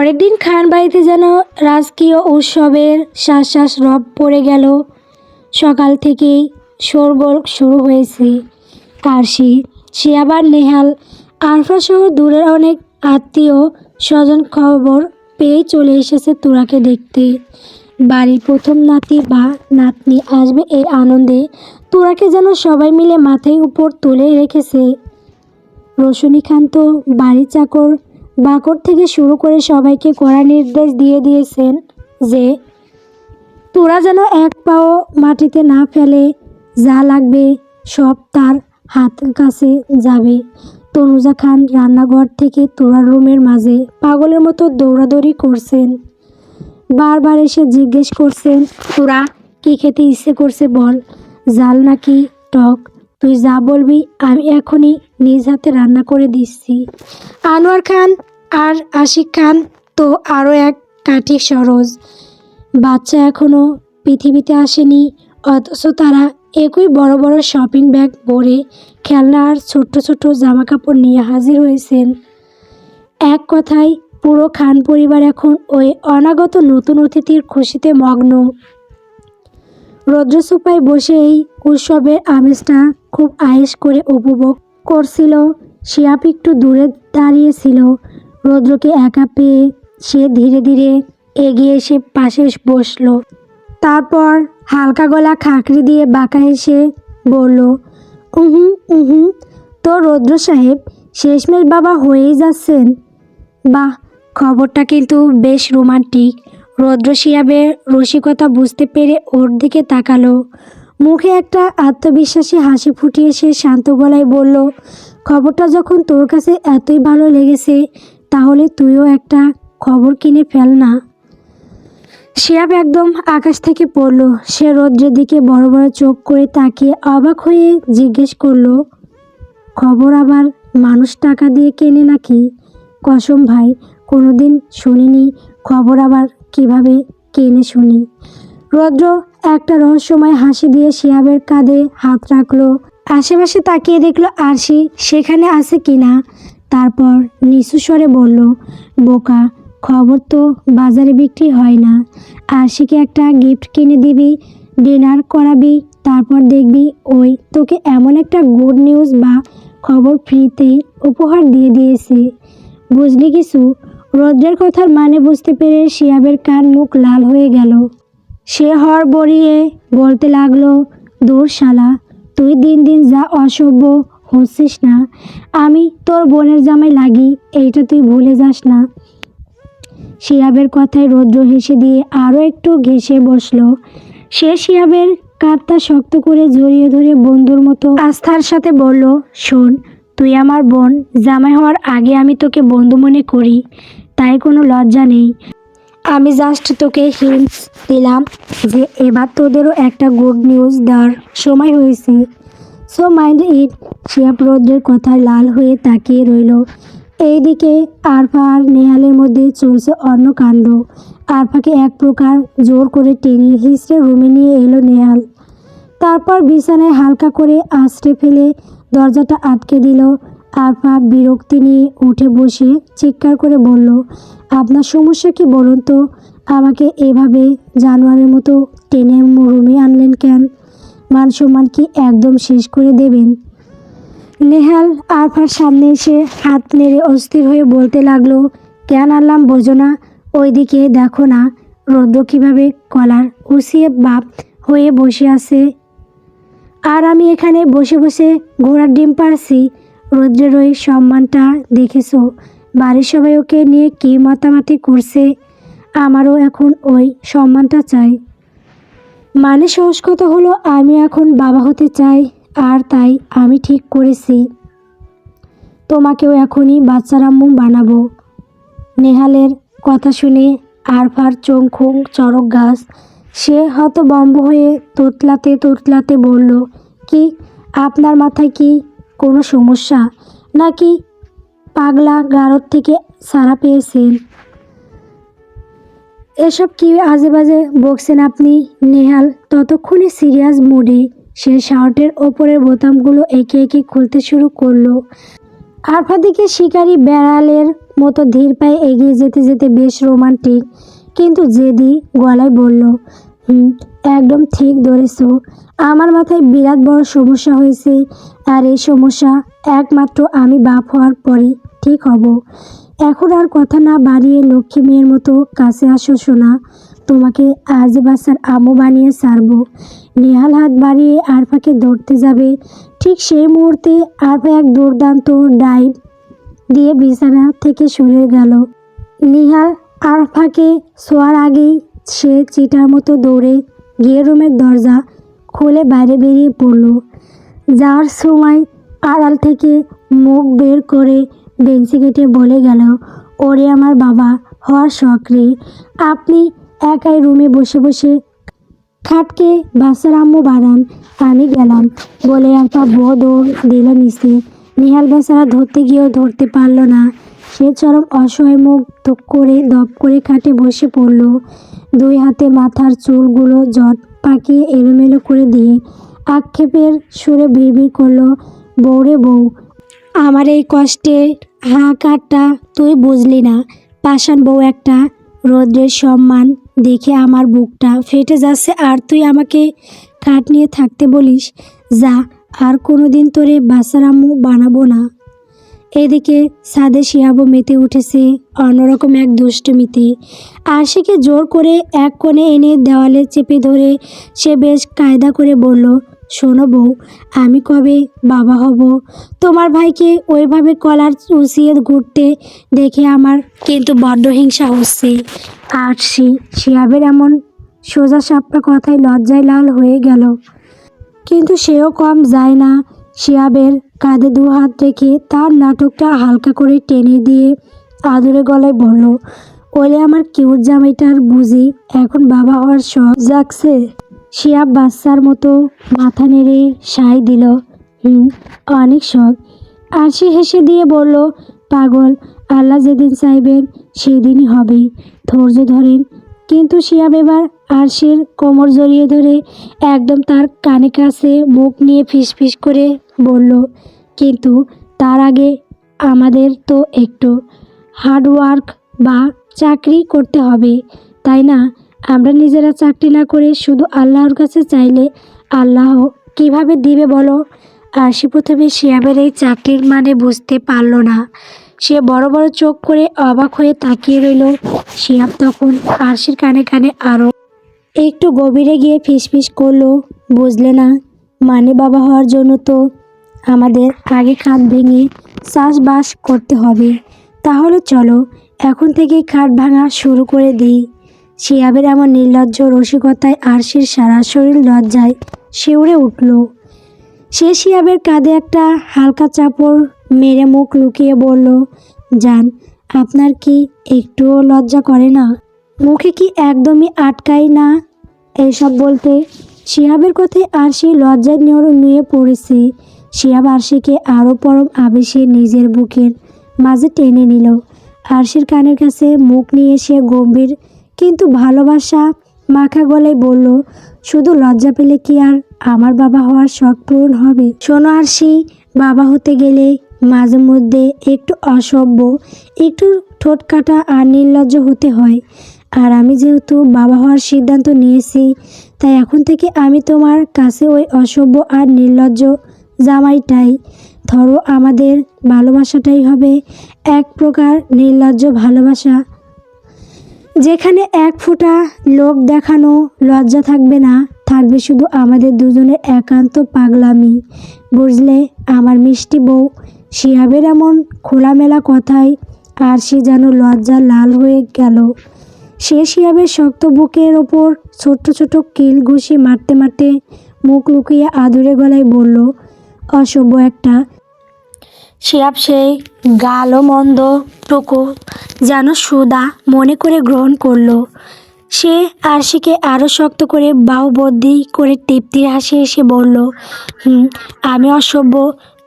পরের দিন খান বাড়িতে যেন রাজকীয় উৎসবের শ্বাস রব পড়ে গেল। সকাল থেকেই শোরগোল শুরু হয়েছে। কাশি সে আবার নেহাল। আরফা সহ দূরের অনেক আত্মীয় স্বজন খবর পেয়ে চলে এসেছে তোরাকে দেখতে। বাড়ির প্রথম নাতি বা নাতনি আসবে এই আনন্দে। তোরাকে যেন সবাই মিলে মাথায় উপর তুলে রেখেছে। রশনীকান্ত বাড়ির চাকর বাকর থেকে শুরু করে সবাইকে কড়া নির্দেশ দিয়ে দিয়েছেন যে, তোরা যেন এক পাও মাটিতে না ফেলে, যা লাগবে সব তার হাত কাছে যাবে। তনুজা খান রান্নাঘর থেকে তোরার রুমের মাঝে পাগলের মতো দৌড়াদৌড়ি করছেন। বারবার এসে জিজ্ঞেস করছেন, তোরা কি খেতে ইচ্ছে করছে বল? জাল নাকি টক? তুই যা বলবি, আমি এখনই নিজ হাতে রান্না করে দিচ্ছি। আনোয়ার খান আর আশিক খান তো আরও এক কাঠি সরোজ। বাচ্চা এখনও পৃথিবীতে আসেনি, অথচ তারা একই বড় বড় শপিং ব্যাগ ভরে খেলনা আর ছোট্ট ছোট্ট জামা কাপড় নিয়ে হাজির হয়েছেন। এক কথায়, পুরো খান পরিবার এখন ওই অনাগত নতুন অতিথির খুশিতে মগ্ন। রৌদ্রসোপায় বসে এই উৎসবের আমেজটা খুব আয়েস করে উপভোগ করছিল। শিয়াপ একটু দূরে দাঁড়িয়েছিল। রৌদ্রকে একা পেয়ে সে ধীরে ধীরে এগিয়ে এসে পাশে বসল। তারপর হালকা গলা খাকরি দিয়ে বাঁকা এসে বলল উহুম উহুম তো রৌদ্র সাহেব, শেষমেশ বাবা হয়েই যাচ্ছেন? বাহ, খবরটা কিন্তু বেশ রোমান্টিক। রৌদ্র শিয়াবের রসিকতা বুঝতে পেরে ওর দিকে তাকালো। মুখে একটা আত্মবিশ্বাসী হাসি ফুটিয়ে সে শান্ত গলায় বলল, খবরটা যখন তোর কাছে এতই ভালো লেগেছে তাহলে তুইও একটা খবর কিনে ফেল না। শিয়াব একদম আকাশ থেকে পড়ল। সে রৌদ্রের দিকে বড় বড় চোখ করে তাকিয়ে অবাক হয়ে জিজ্ঞেস করল, খবর আবার মানুষ টাকা দিয়ে কেনে নাকি? কসম ভাই, কোনোদিন শুনিনি। খবর আবার কীভাবে কেনে শুনি? রৌদ্র একটা রহস্যময় হাসি দিয়ে শিয়াবের কাঁধে হাত রাখল। আশেপাশে তাকিয়ে দেখল আরশি সেখানে আছে কিনা। তারপর নিচু স্বরে বলল, বোকা, খবর তো বাজারে বিক্রি হয় না। আরশিকে একটা গিফট কিনে দিবি ডিনার করাবি, তারপর দেখবি ওই তোকে এমন একটা গুড নিউজ বা খবর ফ্রিতেই উপহার দিয়ে দিয়েছে। বুঝলি কিছু? রৌদ্রের কথার মানে বুঝতে পেরে শিয়াবের কান মুখ লাল হয়ে গেল। সে হর বড়িয়ে বলতে লাগল, দূর শালা, তুই দিন দিন যা অসভ্য হচ্ছিস না? আমি তোর বোনের জামাই লাগি, এইটা তুই ভুলে যাস না। শিয়াবের কথায় রৌদ্র হেসে দিয়ে আরও একটু ঘেসে বসল। সে শিয়াবের কাঁধটা শক্ত করে জড়িয়ে ধরে বন্ধুর মতো আস্থার সাথে বলল, শোন, তুই আমার বোন, জামাই হওয়ার আগে আমি তোকে বন্ধু মনে করি, তাই কোনো লজ্জা নেই। আমি জাস্ট তোকে হিন্টস দিলাম যে এবার তোদেরও একটা গুড নিউজ দেওয়ার সময় হয়েছে। সো মাইন্ড ইট শিয়াব রৌদ্রের কথা লাল হয়ে তাকিয়ে রইল। এইদিকে আরফা আর নেহালের মধ্যে চলছে অন্য কাণ্ড। আরফাকে এক প্রকার জোর করে টেনে হিসড়ে রুমে নিয়ে এলো নেহাল। তারপর বিছানায় হালকা করে আশ্রে ফেলে দরজাটা আটকে দিল। আরফা বিরক্তি নিয়ে উঠে বসে চিৎকার করে বলল, আপনার সমস্যা কি বলুন তো? আমাকে এভাবে জানোয়ারের মতো টেনে রুমে আনলেন কেন? মান সম্মান কি একদম শেষ করে দেবেন? নেহাল আরফার সামনে এসে হাত নেড়ে অস্থির হয়ে বলতে লাগল, কেন আনলাম বোঝো না, ওইদিকে দেখো না, রৌদ্র কীভাবে কলার উসিয়ে বাপ হয়ে বসে আছে। আর আমি এখানে বসে বসে ঘোড়ার ডিম পারছি রৌদ্রের ওই সম্মানটা দেখেছ? বাড়ির সবাই ওকে নিয়ে কী মাতামাতি করছে? আমারও এখন ওই সম্মানটা চাই। মানে সংস্কৃত হলো, আমি এখন বাবা হতে চাই, আর তাই আমি ঠিক করেছি। তোমাকেও এখনই বাচ্চার আম্মু বানাবো। নেহালের কথা শুনে আরফার চোখুং চড়ক গাছ, সে হতবম্ব হয়ে তোতলাতে তোতলাতে বলল, কি, আপনার মাথায় কি কোনো সমস্যা? নাকি পাগলা গারদ থেকে সারা পেয়েছেন? এসব কি আজে বাজে বকছেন আপনি? নেহাল, ততক্ষণে সিরিয়াস মুডে, সে শার্টের ওপরের বোতামগুলো একে একে খুলতে শুরু করল। আরফা দিকে শিকারি বেড়ালের মতো ধীর পায়ে এগিয়ে যেতে যেতে বেশ রোমান্টিক, কিন্তু জেদি গলায় বলল, হুম, একদম ঠিক ধরেছ। আমার মাথায় বিরাট বড় সমস্যা হয়েছে, আর এই সমস্যা একমাত্র আমি বাপ হওয়ার পরে ঠিক হব। এখন আর কথা না বাড়িয়ে লক্ষ্মী মেয়ের মতো কাছে আসো শোনা তোমাকে আজ বাসার আমু বানিয়ে ছাড়বো নেহাল হাত বাড়িয়ে আরফাকে ধরতে যাবে। ঠিক সেই মুহূর্তে আরফা এক দুর্দান্ত ডাইভ দিয়ে বিছানা থেকে সরে গেল। নিহাল আরফাকে শোয়ার আগেই সে চিটার মতো দৌড়ে গিয়ে রুমের দরজা খুলে বাইরে বেরিয়ে পড়ল। যার সময় আড়াল থেকে মুখ বের করে বেঞ্চি কেটে বলে গেল, ওরে আমার বাবা, হওয়ার শখ রে। আপনি একাই রুমে বসে বসে খাটকে বাসার আম্মু বানান, আমি গেলাম। বলে একটা বড় দৌড় দিল নিচে। নেহাল বেচারা ধরতে গিয়েও ধরতে পারল না। সে চরম অসহায় মুখ করে দপ করে খাটে বসে পড়ল। দুই হাতে মাথার চুলগুলো জট পাকিয়ে এলোমেলো করে দিয়ে আক্ষেপের সুরে বিড়বিড় করল, বউরে বউ আমার এই কষ্টে হাহাকারটা তুই বুঝলি না। পাষাণ বউ একটা রৌদ্রের সম্মান দেখে আমার বুকটা ফেটে যাচ্ছে। আর তুই আমাকে খাট নিয়ে থাকতে বলিস, যা আর কোনোদিন তোরে বাসার আম্মু বানাবো না। এদিকে সাদে শিয়াবো মেতে উঠেছে অন্যরকম এক দুষ্টমিতে। আশিকে জোর করে এক কোণে এনে দেওয়ালে চেপে ধরে সে বেশ কায়দা করে বলল শোনো বউ, আমি কবে বাবা হব? তোমার ভাইকে ওইভাবে কলার উচিয়ে ঘুরতে দেখে আমার কিন্তু বড্ড হিংসা হচ্ছে। আর সে, শিয়াবের এমন সোজা সাপটা কথায় লজ্জায় লাল হয়ে গেল। কিন্তু সেও কম যায় না। শিয়াবের কাঁধে দু হাত রেখে তার নাটকটা হালকা করে টেনে দিয়ে আদুরে গলায় বলল, ওলে আমার কিউট জামাইটার বুঝি এখন বাবা হওয়ার শখ জাগছে? শিয়াব বাচ্চার মতো মাথা নেড়ে সাই দিল। হুম, অনেক শখ। আর সে হেসে দিয়ে বলল, পাগল, আল্লাহ যেদিন চাইবেন সেদিনই হবে। ধৈর্য ধরেন। কিন্তু শিয়াব এবার আরশির কোমর জড়িয়ে ধরে একদম তার কানে কাছে মুখ নিয়ে ফিসফিস করে বলল, কিন্তু তার আগে আমাদের তো একটু হার্ডওয়ার্ক বা চাকরি করতে হবে, তাই না? আমরা নিজেরা চাকরি না করে শুধু আল্লাহর কাছে চাইলে আল্লাহ কীভাবে দিবে বলো? আরশি প্রথমে শিয়াবের এই চাকরির মানে বুঝতে পারল না। সে বড় বড় চোখ করে অবাক হয়ে তাকিয়ে রইল। শিয়াব তখন আরশির কানে কানে আরও একটু গভীরে গিয়ে ফিসফিস করল। বুঝলে না মানে বাবা হওয়ার জন্য তো আমাদের আগে খাট ভেঙে চাষবাস করতে হবে। তাহলে চলো, এখন থেকে খাট ভাঙা শুরু করে দিই। শিয়াবের এমন নির্লজ্জ রসিকতায় আরশির সারা শরীর লজ্জায় শিউরে উঠল। সে শিয়াবের কাঁধে একটা হালকা চাপড় মেরে মুখ লুকিয়ে বলল যান আপনার কি একটুও লজ্জা করে না? মুখে কি একদমই আটকাই না? এইসব বলতে শিহাবের কথায় আর আরশি লজ্জায় নিয়ে নুয়ে পড়েছে। শিহাব আরশিকে আরও পরম আবেশে নিজের বুকের মাঝে টেনে নিল। আরশির কানের কাছে মুখ নিয়ে সে গম্ভীর কিন্তু ভালোবাসা মাখা গলায় বলল, শুধু লজ্জা পেলে কি আর আমার বাবা হওয়ার শখ পূরণ হবে? শোনো আরশি, বাবা হতে গেলে মাঝে মধ্যে একটু অসভ্য, একটু ঠোঁট কাটা আর নির্লজ্জ হতে হয়। আর আমি যেহেতু বাবা হওয়ার সিদ্ধান্ত নিয়েছি, তাই এখন থেকে আমি তোমার কাছে ওই অসভ্য আর নির্লজ্জ জামাইটাই। ধরো আমাদের ভালোবাসাটাই হবে এক প্রকার নির্লজ্জ ভালোবাসা। যেখানে এক ফোঁটা লোক দেখানো লজ্জা থাকবে না, থাকবে শুধু আমাদের দুজনের একান্ত পাগলামি। বুঝলে, আমার মিষ্টি বউ শিয়াবের এমন খোলামেলা কথায় আর সে যেন লজ্জা লাল হয়ে গেল। সে শিয়াবের শক্ত বুকের ওপর ছোট্ট ছোট কিল ঘুষি মারতে মারতে মুখ লুকিয়ে আদুরে গলায় বলল অসভ্য একটা শিয়াব সেই গালো মন্দ টুকু যেন সুদা মনে করে গ্রহণ করল। সে আরশিকে আরও শক্ত করে বাহুবদ্ধি করে তৃপ্তির হাসি এসে বলল আমি অসভ্য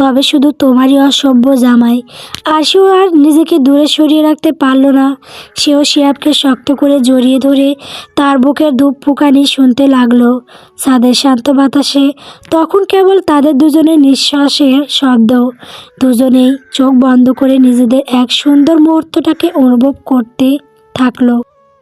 তবে শুধু তোমারই অসভ্য জামাই। আশিও আর নিজেকে দূরে সরিয়ে রাখতে পারল না। সেও শিয়াবকে শক্ত করে জড়িয়ে ধরে তার বুকের ধূপ ফুকানি শুনতে লাগল। ছাদের শান্ত বাতাসে তখন কেবল তাদের দুজনের নিঃশ্বাসের শব্দ। দুজনেই চোখ বন্ধ করে নিজেদের এক সুন্দর মুহূর্তটাকে অনুভব করতে থাকল।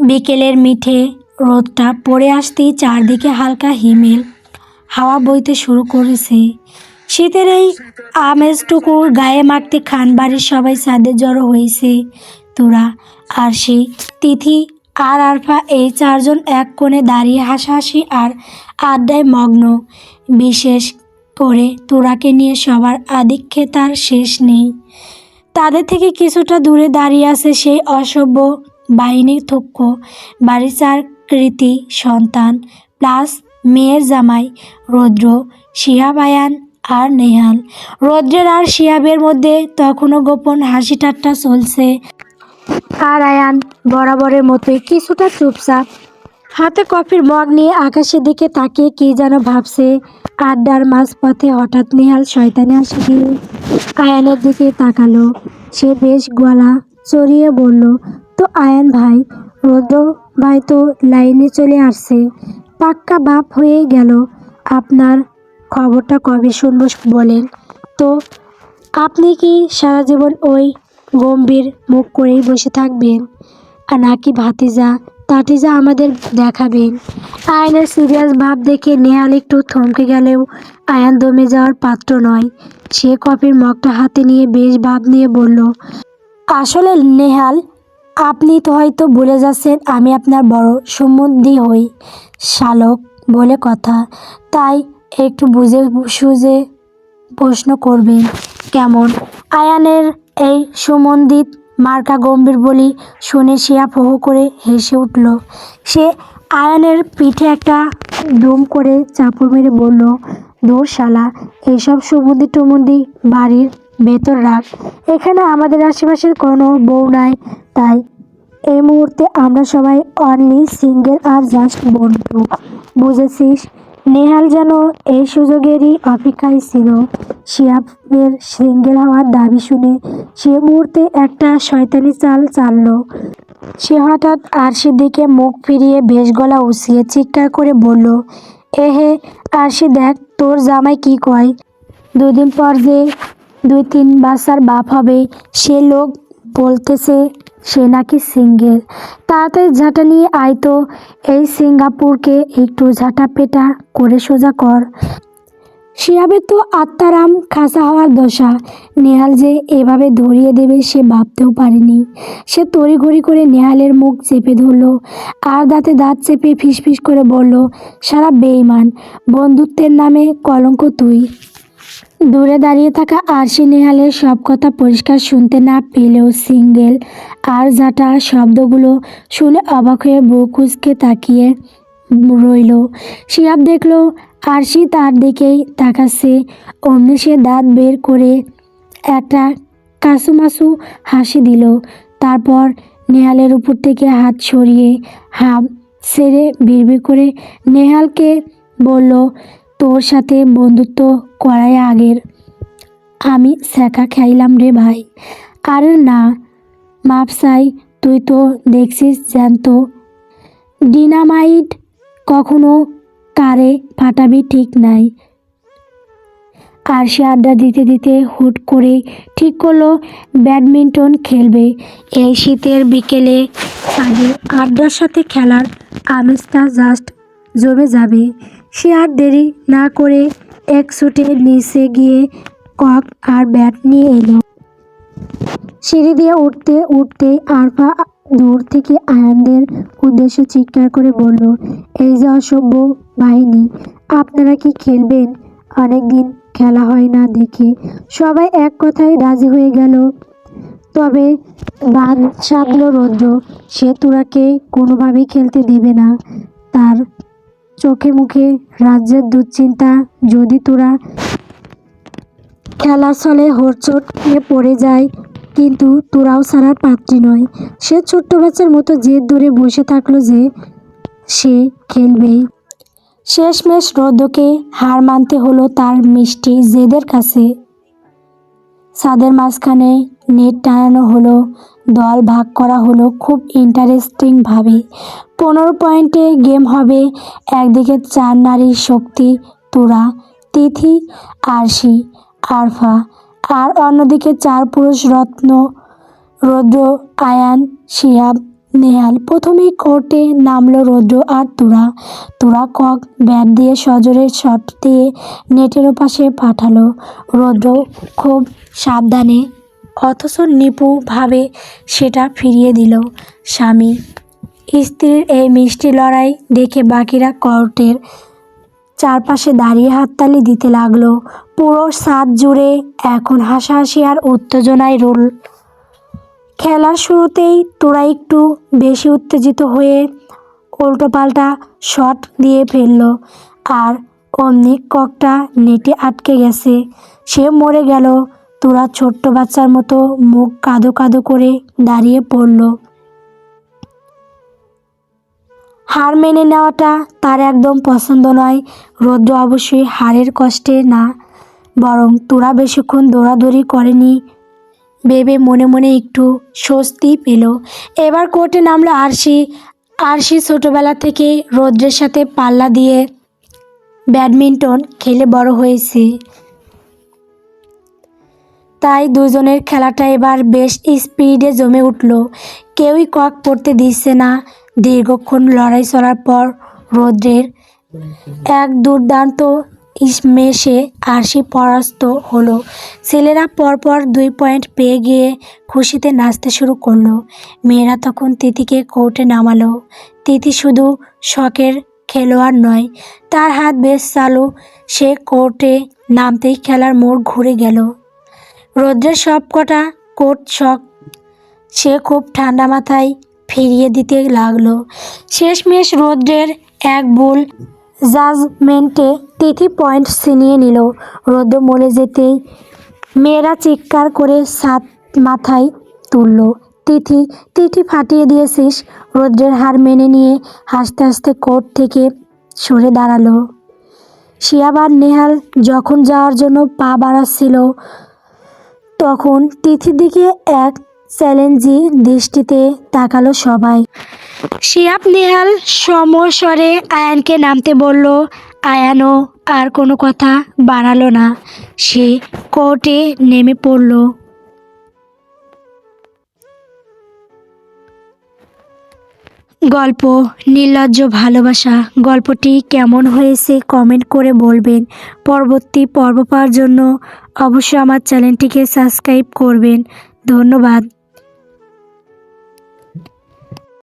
বিকেলের মিঠে রোদটা পড়ে আসতেই চারদিকে হালকা হিমেল হাওয়া বইতে শুরু করেছে। শীতের এই আমেজটুকু গায়ে মাখতে খান বাড়ির সবাই ছাদে জড়ো হয়েছে তোরা আর সেই তিথি আর আরফা, এই চারজন এক কোণে দাঁড়িয়ে হাসাহাসি আর আড্ডায় মগ্ন। বিশেষ করে তোরাকে নিয়ে সবার আধিক্যে তার শেষ নেই। তাদের থেকে কিছুটা দূরে দাঁড়িয়ে আছে সেই অসভ্য বাহিনীর থক্য বাড়ির চার কৃতি সন্তান, প্লাস মেয়ের জামাই, রৌদ্র শিহাব আয়ান আর নেহাল। রৌদ্রের আর শিয়াবের মধ্যে তখনও গোপন হাসি ঠাট্টা চলছে। আর আয়ান, বরাবরের মতোই কিছুটা চুপচাপ। হাতে কফির মগ নিয়ে আকাশের দিকে তাকিয়ে কি যেন ভাবছে। আড্ডার মাঝপথে হঠাৎ নেহাল শয়তানে হাসি দিয়ে আয়ানের দিকে তাকালো। সে বেশ গলা চড়িয়ে বলল, তো আয়ান ভাই, রৌদ্র ভাই তো লাইনে চলে আসছে। পাক্কা বাপ হয়ে গেল। আপনার খবরটা কবে শুনব বলেন। তো, আপনি কি সারা জীবন ওই গম্ভীর মুখ করেই বসে থাকবেন? আর নাকি ভাতিজা তাটিজা আমাদের দেখাবেন? আয়নের সিরিয়াস ভাব দেখে নেহাল একটু থমকে গেলেও আয়ান দমে যাওয়ার পাত্র নয়। সে কফির মগটা হাতে নিয়ে বেশ ভাব নিয়ে বলল, আসলে নেহাল, আপনি তো হয়তো বলে যাচ্ছেন আমি আপনার বড় সম্বন্ধী হই, শালক বলে কথা। তাই একটু বুঝে সুঝে প্রশ্ন করবেন কেমন? আয়ানের এই সুমন্দিত মার্কা গম্ভীর বলি শুনে শিয়া ফো করে হেসে উঠল। সে আয়ানের পিঠে একটা দুম করে চাপড় মেরে বলল, দূর শালা এইসব সুমন্দি টুমন্দি বাড়ির ভেতর রাখ। এখানে আমাদের আশেপাশের কোনো বউ নাই, তাই এই মুহূর্তে আমরা সবাই অনলি সিঙ্গেল আর জাস্ট বন্ধু। বুঝেছিস? নেহাল যেন এই সুযোগেরই অপেক্ষায় ছিল। শিয়াবের সিঙ্গেল হওয়ার দাবি শুনে সে মুহূর্তে একটা শয়তানি চাল চাললো। সে হঠাৎ আরশির দিকে মুখ ফিরিয়ে বেশ গলা উছিয়ে চিৎকার করে বলল এহে আরশি, দেখ তোর জামাই কি কয়। দুদিন পর যে দুই তিন বাচ্চার বাপ হবে, সে লোক বলতেছে, সে নাকি সিঙ্গেল। তাড়াতাড়ি ঝাঁটা নিয়ে আয় তো, এই সিঙ্গাপুরকে একটু ঝাঁটা পেটা করে সোজা কর। শিয়াবের তো আত্মারাম খাসা হওয়ার দশা। নেহাল যে এভাবে ধরিয়ে দেবে সে ভাবতেও পারেনি। সে তড়িঘড়ি করে নেহালের মুখ চেপে ধরলো, আর দাঁতে দাঁত চেপে ফিসফিস করে বলল, সারা বেইমান বন্ধুত্বের নামে কলঙ্ক তুই। দূরে দাঁড়িয়ে থাকা আরশি নেহালের সব কথা পরিষ্কার শুনতে না পেলেও সিঙ্গেল আর জাটা শব্দগুলো শুনে অবাক হয়ে বুক তাকিয়ে রইল। শিয়াব দেখল আরশি তার দিকেই তাকাচ্ছে। অমনি সে দাঁত বের করে একটা কাসুমাসু হাসি দিল। তারপর নেহালের উপর থেকে হাত সরিয়ে হাম সেরে বিড়বিড় করে নেহালকে বলল তোর সাথে বন্ধুত্ব করাই আগের। আমি শেখা খাইলাম রে ভাই। আর না মাপসাই তুই তো দেখছিস জ্যান্ত। ডিনামাইট কখনো কারে ফাটাবি ঠিক নাই। আর সে আড্ডা দিতে দিতে হুট করে ঠিক করল, ব্যাডমিন্টন খেলবে। এই শীতের বিকেলে আগে আড্ডার সাথে খেলার আমেজটা জাস্ট জমে যাবে। সে আর দেরি না করে এক ছুটে নিচে গিয়ে কক আর ব্যাট নিয়ে এলো। সিঁড়ি দিয়ে উঠতে উঠতে আরফা দূর থেকে আয়ানদের উদ্দেশ্যে চিৎকার করে বলল, এই যে অসভ্য বাহিনী, আপনারা কি খেলবেন? অনেকদিন খেলা হয় না দেখে সবাই এক কথায় রাজি হয়ে গেল। তবে বান সাধল রৌদ্র, সে তোরাকে কোনোভাবেই খেলতে দেবে না। তার চোখে মুখে রাজ্যের দুশ্চিন্তা, যদি তোরা খেলার ছলে হোরচট খেয়ে পড়ে যায়, কিন্তু তোরাও ছাড়ার পাত্রী নয়। সে ছোট্ট বাচ্চার মতো জেদ ধরে বসে থাকল যে সে খেলবেই। শেষমেশ রৌদ্রকে হার মানতে হলো তার মিষ্টি জেদের কাছে। ছাদের মাঝখানে নেট টানানো হলো। দল ভাগ করা হলো খুব ইন্টারেস্টিংভাবে পনেরো পয়েন্টে গেম হবে, একদিকে চার নারীর শক্তি, তুরা, তিথি, আরশি, আরফা, আর অন্যদিকে চার পুরুষ রত্ন, রৌদ্র, আয়ান শিয়াব নেহাল। প্রথমেই কোর্টে নামলো রৌদ্র আর তুরা। তুরা কক ব্যাট দিয়ে সজোরের শট দিয়ে নেটের ওপাশে পাঠালো। রৌদ্র খুব সাবধানে অথচ নিপুভাবে সেটা ফিরিয়ে দিল। স্বামী, স্ত্রীর এই মিষ্টি লড়াই দেখে বাকিরা কর্টের চারপাশে দাঁড়িয়ে হাততালি দিতে লাগল। পুরো সাত জুড়ে এখন হাসাহাসি আর উত্তেজনায় রোল। খেলার শুরুতেই তোরা একটু বেশি উত্তেজিত হয়ে উল্টোপাল্টা শট দিয়ে ফেলল আর অমনি ককটা নেটে আটকে গেছে। সে মরে গেল। তোরা ছোট্ট বাচ্চার মতো মুখ কাঁদো কাঁদো করে দাঁড়িয়ে পড়ল। হার মেনে নেওয়াটা তার একদম পছন্দ নয়। রৌদ্র অবশ্যই হারের কষ্টে না, বরং তোরা বেশিক্ষণ দৌড়াদৌড়ি করেনি ভেবে মনে মনে একটু স্বস্তি পেল। এবার কোর্টে নামলো আরশি। আরশি ছোটোবেলা থেকে রৌদ্রের সাথে পাল্লা দিয়ে ব্যাডমিন্টন খেলে বড় হয়েছে। তাই দুজনের খেলাটা এবার বেশ স্পিডে জমে উঠল। কেউই কক পড়তে দিচ্ছে না। দীর্ঘক্ষণ লড়াই চলার পর রৌদ্রের এক দুর্দান্ত স্মেশে আরশি পরাস্ত হলো। ছেলেরা পরপর দুই পয়েন্ট পেয়ে গিয়ে খুশিতে নাচতে শুরু করল। মেয়েরা তখন তিথিকে কোর্টে নামালো। তিথি শুধু শখের খেলোয়াড় নয়, তার হাত বেশ চালু। সে কোর্টে নামতেই খেলার মোড় ঘুরে গেল। রৌদ্রের সব কটা কোর্ট শখ। সে খুব ঠান্ডা মাথায় ফিরিয়ে দিতে লাগল। শেষমেশ রৌদ্রের এক ভুল জাজমেন্টে তিথি পয়েন্ট ছিনিয়ে নিল। রৌদ্র মরে যেতেই মেয়েরা চিৎকার করে সাত মাথায় তুলল, তিথি তিথি ফাটিয়ে দিয়েছিস। রৌদ্রের হার মেনে নিয়ে হাসতে হাসতে কোর্ট থেকে সরে দাঁড়াল। শিয়াবার নেহাল যখন যাওয়ার জন্য পা বাড়াচ্ছিল তখন তিথির দিকে এক চ্যালেঞ্জি দৃষ্টিতে তাকালো সবাই। শিয়াব নেহাল সমস্বরে আয়ানকে নামতে বলল আয়ানও আর কোনো কথা বাড়ালো না। সে কোর্টে নেমে পড়ল। গল্প নির্লজ্জ ভালোবাসা, গল্পটি কেমন হয়েছে কমেন্ট করে বলবেন। পরবর্তী পর্ব পাওয়ার জন্য অবশ্যই আমার চ্যানেলটিকে সাবস্ক্রাইব করবেন। ধন্যবাদ।